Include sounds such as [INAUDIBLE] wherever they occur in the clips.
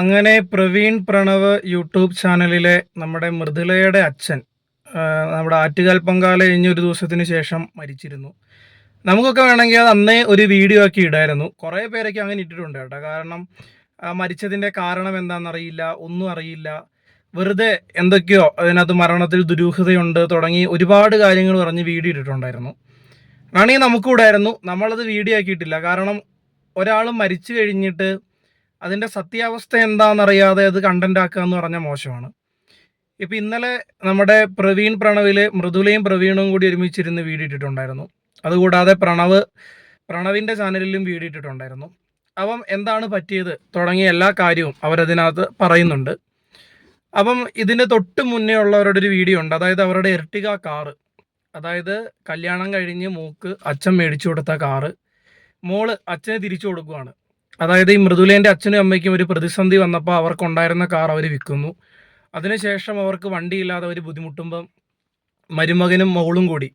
അങ്ങനെ പ്രവീൺ പ്രണവ് യൂട്യൂബ് ചാനലിലെ നമ്മുടെ മൃദുലയുടെ അച്ഛൻ നമ്മുടെ ആറ്റുകാൽ പൊങ്കാല കഴിഞ്ഞ ഒരു ദിവസത്തിന് ശേഷം മരിച്ചിരുന്നു. നമുക്കൊക്കെ വേണമെങ്കിൽ അത് അന്നേ ഒരു വീഡിയോ ആക്കി ഇടായിരുന്നു. കുറേ പേരൊക്കെ അങ്ങനെ ഇട്ടിട്ടുണ്ട് കേട്ടോ. കാരണം മരിച്ചതിന്റെ കാരണം എന്താണെന്നറിയില്ല ഒന്നും അറിയില്ല. വെറുതെ എന്തൊക്കെയോ അതിനകത്ത് മരണത്തിൽ ദുരൂഹതയുണ്ട് തുടങ്ങി ഒരുപാട് കാര്യങ്ങൾ പറഞ്ഞ് വീഡിയോ ഇട്ടിട്ടുണ്ടായിരുന്നു. വേണമെങ്കിൽ നമുക്കും ഇടായിരുന്നു നമ്മളത് വീഡിയോ ആക്കിയിട്ടില്ല. കാരണം ഒരാൾ മരിച്ചു കഴിഞ്ഞിട്ട് അതിന്റെ സത്യാവസ്ഥ എന്താണെന്നറിയാതെ അത് കണ്ടന്റ് ആക്കുക എന്ന് പറഞ്ഞാൽ മോശമാണ്. ഇപ്പം ഇന്നലെ നമ്മുടെ പ്രവീൺ പ്രണവിൽ മൃദുലയും പ്രവീണും കൂടി ഒരുമിച്ചിരുന്ന് വീഡിയോ ഇട്ടിട്ടുണ്ടായിരുന്നു. അതുകൂടാതെ പ്രണവ് പ്രണവിന്റെ ചാനലിലും വീഡിയോ ഇട്ടിട്ടുണ്ടായിരുന്നു. അപ്പം എന്താണ് പറ്റിയത്? തുടങ്ങിയ എല്ലാ കാര്യവും അവരതിനകത്ത് പറയുന്നുണ്ട്. അപ്പം ഇതിന്റെ തൊട്ട് മുന്നേ ഉള്ളവരുടെ ഒരു വീഡിയോ ഉണ്ട്. അതായത് അവരുടെ എർട്ടിക കാറ്. അതായത് കല്യാണം കഴിഞ്ഞ് മൂക്ക് അച്ഛൻ മേടിച്ചു കൊടുത്ത കാറ്. മോൾ അച്ഛനെ തിരിച്ചു കൊടുക്കുകയാണ് അതായത് ഈ മൃദുലേന്റെ അച്ഛനും അമ്മയ്ക്കും ഒരു പ്രതിസന്ധി വന്നപ്പോൾ അവർക്കുണ്ടായിരുന്ന കാർ അവർ വിൽക്കുന്നു. അതിനുശേഷം അവർക്ക് വണ്ടിയില്ലാതെ അവർ ബുദ്ധിമുട്ടുമ്പം മരുമകനും മോളും കൂടി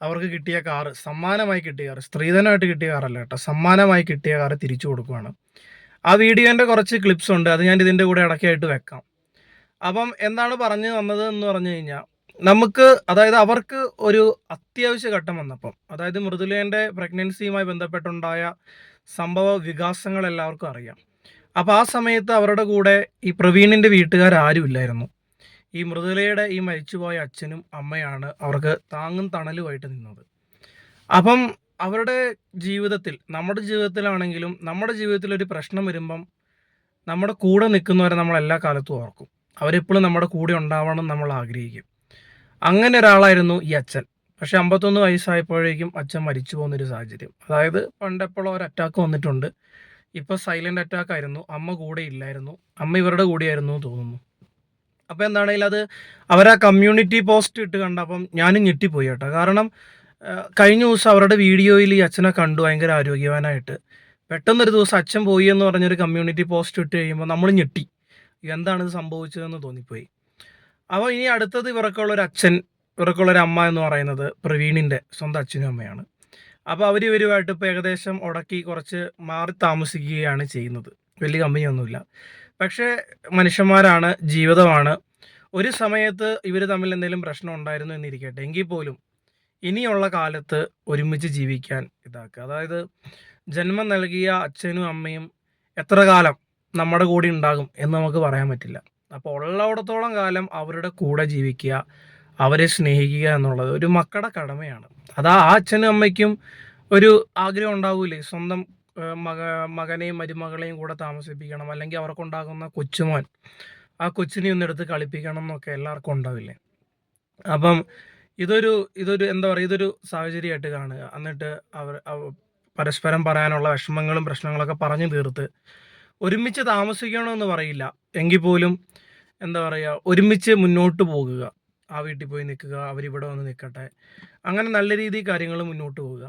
അവർക്ക് കിട്ടിയ കാറ് സമ്മാനമായി കിട്ടിയ കാറ് സ്ത്രീധനമായിട്ട് കിട്ടിയ കാറല്ല കേട്ടോ സമ്മാനമായി കിട്ടിയ കാറ് തിരിച്ചു കൊടുക്കുകയാണ് ആ വീഡിയോന്റെ കുറച്ച് ക്ലിപ്സ് ഉണ്ട് അത് ഞാൻ ഇതിന്റെ കൂടെ ഇടയ്ക്കായിട്ട് വെക്കാം. അപ്പം എന്താണ് പറഞ്ഞു വന്നത് എന്ന് പറഞ്ഞു കഴിഞ്ഞാൽ നമുക്ക് അതായത് അവർക്ക് ഒരു അത്യാവശ്യ ഘട്ടം വന്നപ്പം അതായത് മൃദുലേന്റെ പ്രഗ്നൻസിയുമായി ബന്ധപ്പെട്ടുണ്ടായ സംഭവ വികാസങ്ങൾ എല്ലാവർക്കും അറിയാം. അപ്പോൾ ആ സമയത്ത് അവരുടെ കൂടെ ഈ പ്രവീണിന്റെ വീട്ടുകാർ ഇല്ലായിരുന്നു. ഈ മൃദുലയുടെ ഈ മരിച്ചുപോയ അച്ഛനും അമ്മയാണ് അവർക്ക് താങ്ങും തണലുമായിട്ട് നിന്നത്. അപ്പം അവരുടെ ജീവിതത്തിൽ നമ്മുടെ ജീവിതത്തിലാണെങ്കിലും നമ്മുടെ ജീവിതത്തിൽ ഒരു പ്രശ്നം വരുമ്പം നമ്മുടെ കൂടെ നിൽക്കുന്നവരെ നമ്മൾ എല്ലാ കാലത്തും ഓർക്കും. അവരെപ്പോഴും നമ്മുടെ കൂടെ ഉണ്ടാവണം നമ്മൾ ആഗ്രഹിക്കും. അങ്ങനെ ഒരാളായിരുന്നു ഈ അച്ഛൻ. പക്ഷെ അമ്പത്തൊന്ന് വയസ്സായപ്പോഴേക്കും അച്ഛൻ മരിച്ചു പോകുന്നൊരു സാഹചര്യം. അതായത് പണ്ടെപ്പോഴും ഒരു അറ്റാക്ക് വന്നിട്ടുണ്ട്. ഇപ്പോൾ സൈലന്റ് അറ്റാക്ക് ആയിരുന്നു. അമ്മ കൂടെ ഇല്ലായിരുന്നു. അമ്മ ഇവരുടെ കൂടെയായിരുന്നു തോന്നുന്നു. അപ്പോൾ എന്താണെങ്കിലും അത് അവർ ആ കമ്മ്യൂണിറ്റി പോസ്റ്റ് ഇട്ട് കണ്ടപ്പം ഞാനും ഞെട്ടിപ്പോയി കേട്ടോ. കാരണം കഴിഞ്ഞ ദിവസം അവരുടെ വീഡിയോയിൽ ഈ അച്ഛനെ കണ്ടു. ഭയങ്കര ആരോഗ്യവാനായിട്ട്. പെട്ടെന്നൊരു ദിവസം അച്ഛൻ പോയി എന്ന് പറഞ്ഞൊരു കമ്മ്യൂണിറ്റി പോസ്റ്റ് ഇട്ട് കഴിയുമ്പോൾ നമ്മൾ ഞെട്ടി. എന്താണ് ഇത് സംഭവിച്ചതെന്ന് തോന്നിപ്പോയി. അപ്പോൾ ഇനി അടുത്തത് ഇവർക്കുള്ള ഒരു അച്ഛൻ ഇവർക്കുള്ള ഒരു അമ്മ എന്ന് പറയുന്നത് പ്രവീണിന്റെ സ്വന്തം അച്ഛനും അമ്മയാണ്. അപ്പോൾ അവർ ഇവരുമായിട്ട് ഇപ്പോൾ ഏകദേശം ഉടക്കി കുറച്ച് മാറി താമസിക്കുകയാണ് ചെയ്യുന്നത്. വലിയ കമ്പനിയൊന്നുമില്ല. പക്ഷേ മനുഷ്യന്മാരാണ് ജീവിതമാണ്. ഒരു സമയത്ത് ഇവർ തമ്മിൽ എന്തെങ്കിലും പ്രശ്നം ഉണ്ടായിരുന്നു എന്നിരിക്കട്ടെ. എങ്കിൽ പോലും ഇനിയുള്ള കാലത്ത് ഒരുമിച്ച് ജീവിക്കാൻ ഇതാക്കുക. അതായത് ജന്മം നൽകിയ അച്ഛനും അമ്മയും എത്ര കാലം നമ്മുടെ കൂടെ ഉണ്ടാകും എന്ന് നമുക്ക് പറയാൻ പറ്റില്ല. അപ്പോൾ ഉള്ളിടത്തോളം കാലം അവരുടെ കൂടെ ജീവിക്കുക അവരെ സ്നേഹിക്കുക എന്നുള്ളത് ഒരു മക്കളുടെ കടമയാണ്. അതാ ആ അച്ഛനും അമ്മയ്ക്കും ഒരു ആഗ്രഹം ഉണ്ടാവൂലേ? സ്വന്തം മക മകനെയും മരുമകളെയും കൂടെ താമസിപ്പിക്കണം. അല്ലെങ്കിൽ അവർക്കുണ്ടാകുന്ന കൊച്ചുമോൻ ആ കൊച്ചിനെ ഒന്ന് എടുത്ത് കളിപ്പിക്കണം എന്നൊക്കെ എല്ലാവർക്കും ഉണ്ടാവില്ലേ? അപ്പം ഇതൊരു ഇതൊരു എന്താ പറയുക ഇതൊരു സാഹചര്യമായിട്ട് കാണുക. എന്നിട്ട് അവർ പരസ്പരം പറയാനുള്ള വിഷമങ്ങളും പ്രശ്നങ്ങളൊക്കെ പറഞ്ഞു തീർത്ത് ഒരുമിച്ച് താമസിക്കണമെന്ന് പറയില്ല. എങ്കിൽ പോലും എന്താ പറയുക ഒരുമിച്ച് മുന്നോട്ട് പോകുക. ആ വീട്ടിൽ പോയി നിൽക്കുക അവരിവിടെ വന്ന് നിൽക്കട്ടെ. അങ്ങനെ നല്ല രീതിയിൽ കാര്യങ്ങൾ മുന്നോട്ട് പോവുക.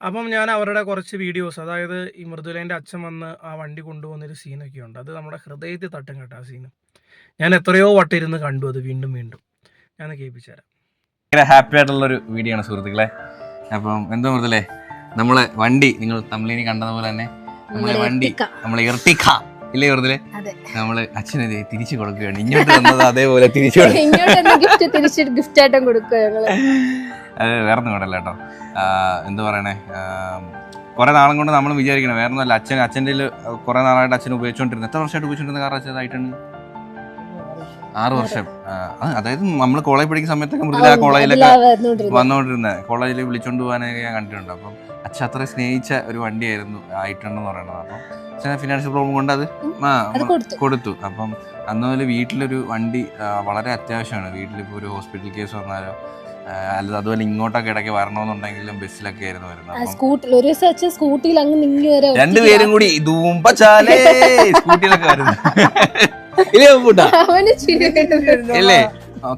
അപ്പം ഞാൻ അവരുടെ കുറച്ച് വീഡിയോസ് അതായത് ഈ മൃദുലേന്റെ അച്ഛൻ വന്ന് ആ വണ്ടി കൊണ്ടുപോകുന്നൊരു സീനൊക്കെ ഉണ്ട്. അത് നമ്മുടെ ഹൃദയത്തിൽ തട്ടും കേട്ടോ ആ സീന്. ഞാൻ എത്രയോ വട്ടിരുന്ന് കണ്ടു അത് വീണ്ടും വീണ്ടും. ഞാൻ കേൾപ്പിച്ചു തരാം. ഭയങ്കര ഹാപ്പി ആയിട്ടുള്ളൊരു വീഡിയോ ആണ് സുഹൃത്തുക്കളെ. അപ്പം എന്താ മൃദുലേ നമ്മളെ വണ്ടി നിങ്ങൾ തമിഴിനി കണ്ടതുപോലെ തന്നെ നമ്മളെ വണ്ടി നമ്മളെ ഇർട്ടിക്ക ഇല്ലേ വെറുതെ. നമ്മൾ അച്ഛനെ തിരിച്ചു കൊടുക്കുകയാണ്. ഇങ്ങോട്ട് വന്നത് അതേപോലെ തിരിച്ചു കൊടുക്കും ഇങ്ങോട്ട് ഗിഫ്റ്റ് തിരിച്ചിട്ട് ഗിഫ്റ്റ് ആയിട്ടും കൊടുക്കുക ഞങ്ങൾ. അത് വേറെ ഒന്നും കൊണ്ടല്ല കേട്ടോ. എന്താ പറയണേ? കുറെ നാളും കൊണ്ട് നമ്മൾ വിചാരിക്കണം. വേറെ ഒന്നുമല്ല അച്ഛൻ അച്ഛന്റെ കുറെ നാളായിട്ട് അച്ഛൻ ഉപയോഗിച്ചുകൊണ്ടിരുന്നത് എത്ര വർഷമായിട്ട് ഉപയോഗിച്ചുകൊണ്ടിരുന്ന കാർ അച്ഛനായിട്ടുണ്ട് ആറ് വർഷം. അതായത് നമ്മൾ കോളേജ് പഠിക്കുന്ന സമയത്തൊക്കെ മൃദുല ആ കോളേജിലൊക്കെ വന്നുകൊണ്ടിരുന്നത്. കോളേജിൽ വിളിച്ചോണ്ട് പോകാനൊക്കെ ഞാൻ കണ്ടിട്ടുണ്ട്. അപ്പം അച്ഛൻ അത്ര സ്നേഹിച്ച ഒരു വണ്ടിയായിരുന്നു ആയിട്ടുണ്ടെന്ന് പറയണത് അപ്പം അച്ഛനെ ഫിനാൻഷ്യൽ പ്രോബ്ലം കൊണ്ട് അത് കൊടുത്തു. അപ്പം അന്ന് മുതൽ വീട്ടിലൊരു വണ്ടി വളരെ അത്യാവശ്യമാണ്. വീട്ടിലിപ്പോൾ ഒരു ഹോസ്പിറ്റൽ കേസ് വന്നാലോ അല്ലാതെ അതുപോലെ ഇങ്ങോട്ടൊക്കെ ഇടയ്ക്ക് വരണമെന്നുണ്ടെങ്കിലും ബസ്സിലൊക്കെ ആയിരുന്നു വരുന്നത്. സ്കൂട്ടിൽ ഒരു ദിവസം സ്കൂട്ടിയിൽ അങ്ങ് രണ്ടുപേരും കൂടി സ്കൂട്ടിയിലൊക്കെ വരുന്നു [LAUGHS] ഇല്ലേ പൂട്ടാ? അവന് ചിരി വരുന്നുണ്ട്. അല്ലേ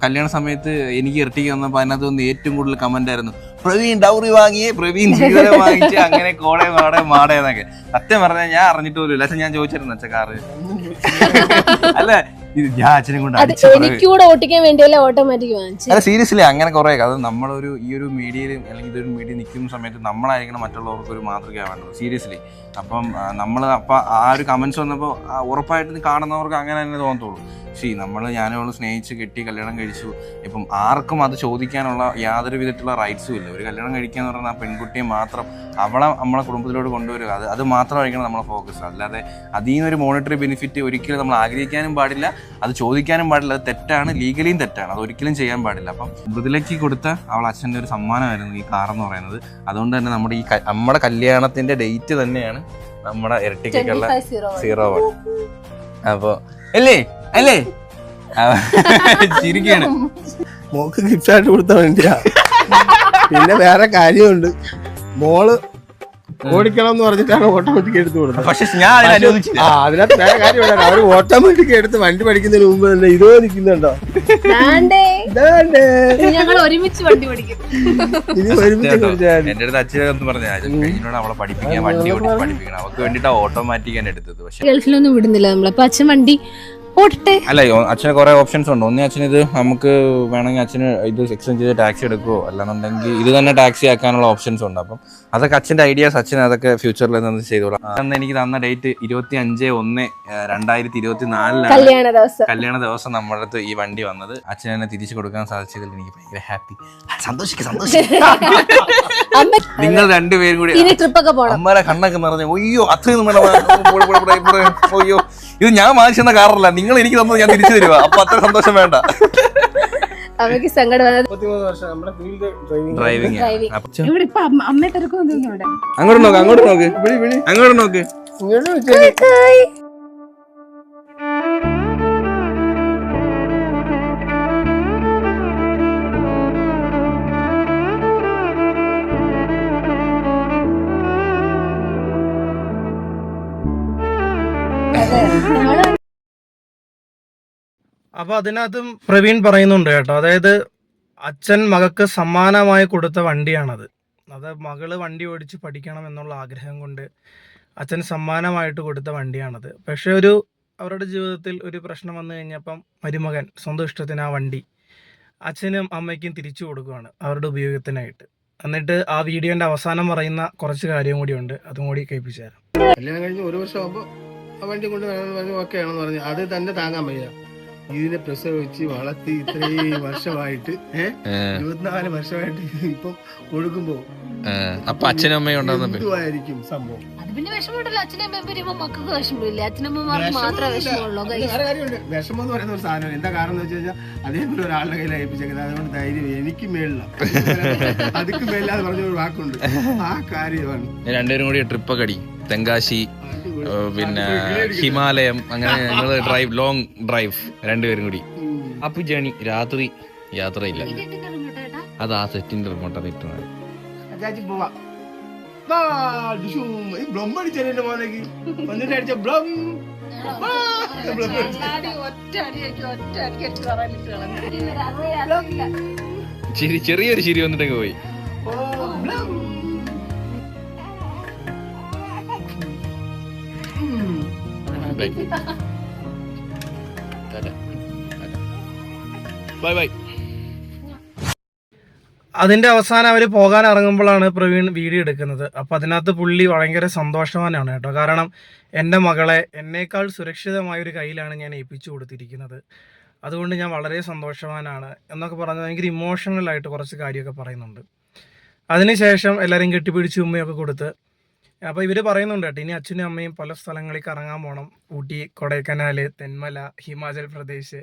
കല്യാണ സമയത്ത് എനിക്ക് ഇരട്ടിക്ക് വന്നപ്പോ അതിനകത്ത് വന്ന് ഏറ്റവും കൂടുതൽ കമന്റ് ആയിരുന്നു പ്രവീൺ ഡൗറി വാങ്ങിയേ പ്രവീൺ ജീവിതം വാങ്ങിച്ച് അങ്ങനെ കോടേ മാടേ മാടെ എന്നൊക്കെ. സത്യം പറഞ്ഞാൽ ഞാൻ അറിഞ്ഞിട്ട് പോലും അച്ഛൻ ഞാൻ ചോദിച്ചിരുന്നു അച്ഛൻ കാറ് [LAUGHS] അല്ല ഇത് ഞാൻ അച്ഛനെ കൊണ്ട് അല്ല സീരിയസ്ലി അങ്ങനെ കുറെ അത് നമ്മളൊരു ഈ ഒരു മീഡിയയിൽ അല്ലെങ്കിൽ ഇതൊരു മീഡിയ നിൽക്കുന്ന സമയത്ത് നമ്മളായിരിക്കണം മറ്റുള്ളവർക്ക് ഒരു മാതൃകയാവേണ്ടത് സീരിയസ്ലി അപ്പം നമ്മൾ അപ്പം ആ ഒരു കമൻസ് വന്നപ്പോൾ ഉറപ്പായിട്ടും കാണുന്നവർക്ക് അങ്ങനെ തന്നെ തോന്നത്തുള്ളൂ. ശരി നമ്മൾ ഞാനവൾ സ്നേഹിച്ച് കെട്ടി കല്യാണം കഴിച്ചു. ഇപ്പം ആർക്കും അത് ചോദിക്കാനുള്ള യാതൊരു വിധത്തിലുള്ള റൈറ്റ്സും ഇല്ല. ഒരു കല്യാണം കഴിക്കുക എന്ന് പറഞ്ഞാൽ ആ പെൺകുട്ടിയെ മാത്രം അവളെ നമ്മളെ കുടുംബത്തിലോട്ട് കൊണ്ടുവരിക. അത് അത് മാത്രമായിരിക്കണം നമ്മളെ ഫോക്കസ് അല്ലാതെ അതിൽ നിന്നൊരു മോണിറ്ററി ബെനിഫിറ്റ് ഒരിക്കലും നമ്മൾ ആഗ്രഹിക്കാനും പാടില്ല അത് ചോദിക്കാനും പാടില്ല. അത് തെറ്റാണ് ലീഗലിയും തെറ്റാണ്. അത് ഒരിക്കലും ചെയ്യാൻ പാടില്ല. അപ്പം മൃദുലയ്ക്ക് കൊടുത്ത അവൾ അച്ഛന്റെ ഒരു സമ്മാനമായിരുന്നു ഈ കാർ എന്ന് പറയുന്നത്. അതുകൊണ്ട് തന്നെ നമ്മുടെ ഈ നമ്മുടെ കല്യാണത്തിന്റെ ഡേറ്റ് തന്നെയാണ് നമ്മുടെ ഇരട്ടിക്കുള്ള സീറോ വൺ അപ്പോ അല്ലേ? അല്ലേ? ചിരിക്കാണ്. മോക്ക് ഗിഫ്റ്റ് ആയിട്ട് കൊടുത്ത വേണ്ടിയാ പിന്നെ വേറെ കാര്യമുണ്ട്. മോൾ ഓടിക്കണം എന്ന് പറഞ്ഞിട്ടാണ് ഓട്ടോമാറ്റിക് എടുത്ത് കൊടുത്തത് പക്ഷെ ഞാൻ അതിന് അനുവദിച്ചില്ല. ആ അതിനകത്ത് വേറെ കാര്യമുണ്ട്. അവർ ഓട്ടോമാറ്റിക് എടുത്ത് വണ്ടി പഠിക്കുന്നതിന് മുമ്പ് തന്നെ ഇതോ നിൽക്കുന്നുണ്ടോ? ഞങ്ങൾ ഒരുമിച്ച് വണ്ടി പഠിക്കും. ഒരുമിച്ച് എന്റെ അടുത്ത് അച്ഛനെന്ന് പറഞ്ഞ കഴിഞ്ഞോട് അവളെ പഠിപ്പിക്കാൻ വണ്ടി ഓടിച്ച് പഠിപ്പിക്കണം. അവർക്ക് വേണ്ടിട്ടാ ഓട്ടോമാറ്റിക് ആണ് എടുത്തത്. പക്ഷെ ഗൾഫിലൊന്നും വിടുന്നില്ല നമ്മളെ. അപ്പൊ അച്ഛൻ വണ്ടി ഓടട്ടെ അല്ല അച്ഛന് കുറെ ഓപ്ഷൻസ് ഉണ്ട് ഒന്നേ അച്ഛൻ ഇത് നമുക്ക് വേണമെങ്കിൽ അച്ഛന് ഇത് എക്സ്ചേഞ്ച് ചെയ്ത് ടാക്സി എടുക്കുവോ അല്ലാന്നുണ്ടെങ്കിൽ ഇത് തന്നെ ടാക്സി ആക്കാനുള്ള ഓപ്ഷൻസ് ഉണ്ട് അപ്പം അതൊക്കെ അച്ഛന്റെ ഐഡിയാസ് അച്ഛൻ അതൊക്കെ ഫ്യൂച്ചറിൽ നിന്ന് ചെയ്തോളാം അന്ന് എനിക്ക് തന്ന ഡേറ്റ് ഇരുപത്തി അഞ്ച് ഒന്ന് രണ്ടായിരത്തി ഇരുപത്തി നാലിലാണ് കല്യാണ ദിവസം കല്യാണ ദിവസം നമ്മുടെ അടുത്ത് ഈ വണ്ടി വന്നത് അച്ഛൻ എന്നെ തിരിച്ചു കൊടുക്കാൻ സാധിച്ചതിൽ എനിക്ക് ഭയങ്കര ഹാപ്പി നിങ്ങൾ രണ്ടുപേരും കൂടി ട്രിപ്പൊക്കെ പോകണം അമ്മയുടെ കണ്ണൊക്കെ നിറഞ്ഞു അയ്യോ അത്രയും വേണം ഇത് ഞാൻ വാങ്ങിച്ചെന്ന കാറല്ല നിങ്ങൾ എനിക്ക് തന്നത് ഞാൻ തിരിച്ചു തരുവാ. അപ്പൊ അത്ര സന്തോഷം വേണ്ട. അമ്മയ്ക്ക് സങ്കടം ഡ്രൈവിംഗ്. ഇവിടെ ഇപ്പൊ അമ്മയെ തിരക്കൊന്നും അങ്ങോട്ട് നോക്ക് അങ്ങോട്ട് നോക്ക്. അങ്ങോട്ട് നോക്ക്. അപ്പൊ അതിനകത്തും പ്രവീൺ പറയുന്നുണ്ട് കേട്ടോ. അതായത് അച്ഛൻ മകൾക്ക് സമ്മാനമായി കൊടുത്ത വണ്ടിയാണത്. അത് മകൾ വണ്ടി ഓടിച്ച് പഠിക്കണം എന്നുള്ള ആഗ്രഹം കൊണ്ട് അച്ഛൻ സമ്മാനമായിട്ട് കൊടുത്ത വണ്ടിയാണത്. പക്ഷെ ഒരു അവരുടെ ജീവിതത്തിൽ ഒരു പ്രശ്നം വന്നു കഴിഞ്ഞപ്പം മരുമകൻ സ്വന്തം ഇഷ്ടത്തിന് ആ വണ്ടി അച്ഛനും അമ്മയ്ക്കും തിരിച്ചു കൊടുക്കുകയാണ് അവരുടെ ഉപയോഗത്തിനായിട്ട്. എന്നിട്ട് ആ വീഡിയോന്റെ അവസാനം പറയുന്ന കുറച്ച് കാര്യം കൂടി ഉണ്ട്. അതും കൂടി കേൾപ്പിച്ചു തരാം. കഴിഞ്ഞ് ഒരു വർഷം ആകുമ്പോൾ ആ വണ്ടി കൊണ്ട് ഓക്കെ ആണെന്ന് പറഞ്ഞു അത് തന്നെ താങ്ങാൻ വയ്യ. ഇതിനെ പ്രസവിച്ച് വളർത്തി ഇത്രയും വർഷമായിട്ട് ഏഹ് ഇരുപത്തിനാല് വർഷമായിട്ട് ഇപ്പൊ കൊടുക്കുമ്പോ അപ്പൊ അച്ഛനും അമ്മയും എന്തുവായിരിക്കും സംഭവം? അത് പിന്നെ വിഷമമുണ്ടല്ലോ. അച്ഛനും അമ്മയും വരുമ്പോ മക്കൾക്ക് വിഷമമില്ല? അച്ഛനമ്മമാർക്ക് മാത്രമേ വിഷമമുള്ളൂ. അത് വേറെ കാര്യമുണ്ട്. വിഷമം എന്ന് പറയുന്ന ഒരു സാധനം എന്താ കാരണം എന്ന് വെച്ച് കഴിഞ്ഞാൽ അതേപോലെ ഒരാളുടെ കയ്യിൽ ഏൽപ്പിച്ചേക്കുന്നത്. അതുകൊണ്ട് ധൈര്യം എനിക്ക് മേളില്ല. അതിക്ക് എന്ന് പറഞ്ഞ ഒരു വാക്കുണ്ട്. ആ കാര്യമാണ്. രണ്ടുപേരും കൂടി ട്രിപ്പൊക്കെ അടി. തെങ്കാശി. പിന്നെ. ഹിമാലയം അങ്ങനെ ഞങ്ങൾ ഡ്രൈവ് ലോങ് ഡ്രൈവ് രണ്ടുപേരും കൂടി. അപ്പു ജേണി രാത്രി യാത്രയില്ല. അത് ആ സെറ്റിന്റെ റിമോട്ടാണ് ഇട്ടുന്നത് ചിരി ചെറിയൊരു ചിരി ഡിഷും. ഈ ബൈ ബൈ അതിന്റെ അവസാനം അവർ പോകാൻ ഇറങ്ങുമ്പോഴാണ് പ്രവീൺ വീഡിയോ എടുക്കുന്നത്. അപ്പൊ അതിനകത്ത് പുള്ളി ഭയങ്കര സന്തോഷവാനാണ് കേട്ടോ. കാരണം എന്റെ മകളെ എന്നേക്കാൾ സുരക്ഷിതമായ ഒരു കയ്യിലാണ് ഞാൻ ഏൽപ്പിച്ചു കൊടുത്തിരിക്കുന്നത്. അതുകൊണ്ട് ഞാൻ വളരെ സന്തോഷവാനാണ് എന്നൊക്കെ പറഞ്ഞ് ഭയങ്കര ഇമോഷണൽ ആയിട്ട് കുറച്ച് കാര്യമൊക്കെ പറയുന്നുണ്ട്. അതിനുശേഷം എല്ലാവരും കെട്ടിപ്പിടിച്ച് ഉമ്മയൊക്കെ കൊടുത്ത് അപ്പോൾ ഇവർ പറയുന്നുണ്ട് കേട്ടോ ഇനി അച്ഛനും അമ്മയും പല സ്ഥലങ്ങളിൽ കറങ്ങാൻ പോകണം ഊട്ടി കൊടൈക്കനാൽ തെന്മല ഹിമാചൽ പ്രദേശ്.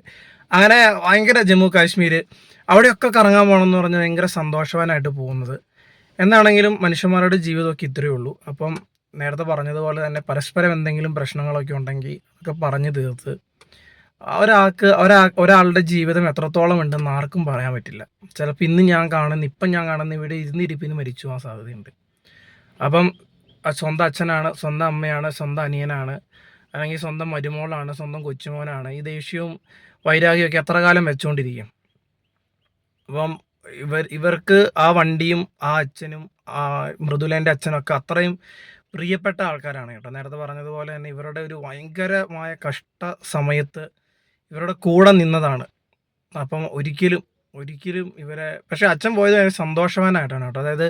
അങ്ങനെ ഭയങ്കര ജമ്മു കാശ്മീർ അവിടെയൊക്കെ കറങ്ങാൻ പോകണം എന്ന് പറഞ്ഞ് ഭയങ്കര സന്തോഷവാനായിട്ട് പോകുന്നത്. എന്നാണെങ്കിലും മനുഷ്യന്മാരുടെ ജീവിതമൊക്കെ ഇത്രയേ ഉള്ളൂ. അപ്പം നേരത്തെ പറഞ്ഞതുപോലെ തന്നെ പരസ്പരം എന്തെങ്കിലും പ്രശ്നങ്ങളൊക്കെ ഉണ്ടെങ്കിൽ ഒക്കെ പറഞ്ഞു തീർത്ത് ഒരാൾക്ക് ഒരാ ഒരാളുടെ ജീവിതം എത്രത്തോളം ഉണ്ടെന്ന് ആർക്കും പറയാൻ പറ്റില്ല. ചിലപ്പോൾ ഇന്ന് ഞാൻ കാണുന്ന ഇപ്പം ഞാൻ കാണുന്ന ഇവിടെ ഇരുന്നിരിപ്പിന് മരിച്ചു പോകാൻ സാധ്യതയുണ്ട്. അപ്പം സ്വന്തം അച്ഛനാണ് സ്വന്തം അമ്മയാണ് സ്വന്തം അനിയനാണ് അല്ലെങ്കിൽ സ്വന്തം മരുമോളാണ് സ്വന്തം കൊച്ചുമോനാണ്. ഈ ദേഷ്യവും വൈരാഗ്യമൊക്കെ എത്ര കാലം വെച്ചുകൊണ്ടിരിക്കും അപ്പം ഇവർ ഇവർക്ക് ആ വണ്ടിയും ആ അച്ഛനും ആ മൃദുലേന്റെ അച്ഛനൊക്കെ അത്രയും പ്രിയപ്പെട്ട ആൾക്കാരാണ് കേട്ടോ. നേരത്തെ പറഞ്ഞതുപോലെ തന്നെ ഇവരുടെ ഒരു ഭയങ്കരമായ കഷ്ട സമയത്ത് ഇവരുടെ കൂടെ നിന്നതാണ്. അപ്പം ഒരിക്കലും ഒരിക്കലും ഇവരെ പക്ഷെ അച്ഛൻ പോയത് സന്തോഷവാനായിട്ടാണ് കേട്ടോ. അതായത്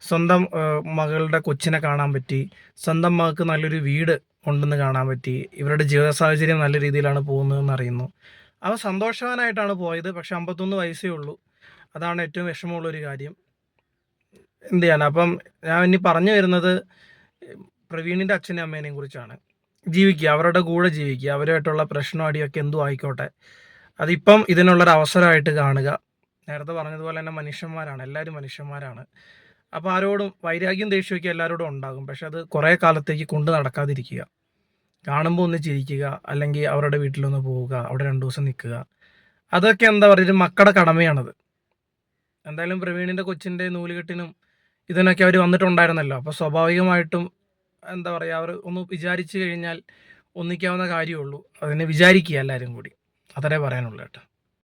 സ്വന്തം മകളുടെ കൊച്ചിനെ കാണാൻ പറ്റി സ്വന്തം മകൾക്ക് നല്ലൊരു വീട് ഉണ്ടെന്ന് കാണാൻ പറ്റി ഇവരുടെ ജീവിത സാഹചര്യം നല്ല രീതിയിലാണ് പോകുന്നതെന്ന് അറിയുന്നു. അവ സന്തോഷവാനായിട്ടാണ് പോയത് പക്ഷെ അമ്പത്തൊന്ന് വയസ്സേ ഉള്ളൂ. അതാണ് ഏറ്റവും വിഷമമുള്ളൊരു കാര്യം. എന്ത് ചെയ്യാൻ അപ്പം ഞാൻ ഇനി പറഞ്ഞു വരുന്നത് പ്രവീണിന്റെ അച്ഛനെയും അമ്മേനെയും കുറിച്ചാണ്. ജീവിക്കുക അവരുടെ കൂടെ ജീവിക്കുക അവരുമായിട്ടുള്ള പ്രശ്നം അടിയൊക്കെ എന്തും ആയിക്കോട്ടെ. അതിപ്പം ഇതിനുള്ളൊരു അവസരമായിട്ട് കാണുക. നേരത്തെ പറഞ്ഞതുപോലെ തന്നെ മനുഷ്യന്മാരാണ് എല്ലാവരും മനുഷ്യന്മാരാണ്. അപ്പോൾ ആരോടും വൈരാഗ്യം ദേഷ്യമൊക്കെ എല്ലാവരോടും ഉണ്ടാകും. പക്ഷെ അത് കുറേ കാലത്തേക്ക് കൊണ്ട് നടക്കാതിരിക്കുക. കാണുമ്പോൾ ഒന്ന് ചിരിക്കുക അല്ലെങ്കിൽ അവരുടെ വീട്ടിലൊന്ന് പോവുക അവിടെ രണ്ട് ദിവസം നിൽക്കുക. അതൊക്കെ എന്താ പറയുക മക്കളുടെ കടമയാണത്. എന്തായാലും പ്രവീണിന്റെ കൊച്ചിന്റെ നൂലുകെട്ടിനും ഇതിനൊക്കെ അവർ വന്നിട്ടുണ്ടായിരുന്നല്ലോ. അപ്പോൾ സ്വാഭാവികമായിട്ടും എന്താ പറയുക അവർ ഒന്ന് വിചാരിച്ചു കഴിഞ്ഞാൽ ഒന്നിക്കാവുന്ന കാര്യമുള്ളൂ അതിനെ വിചാരിക്കുക എല്ലാവരും കൂടി. അത്രേ പറയാനുള്ളൂ കേട്ടോ.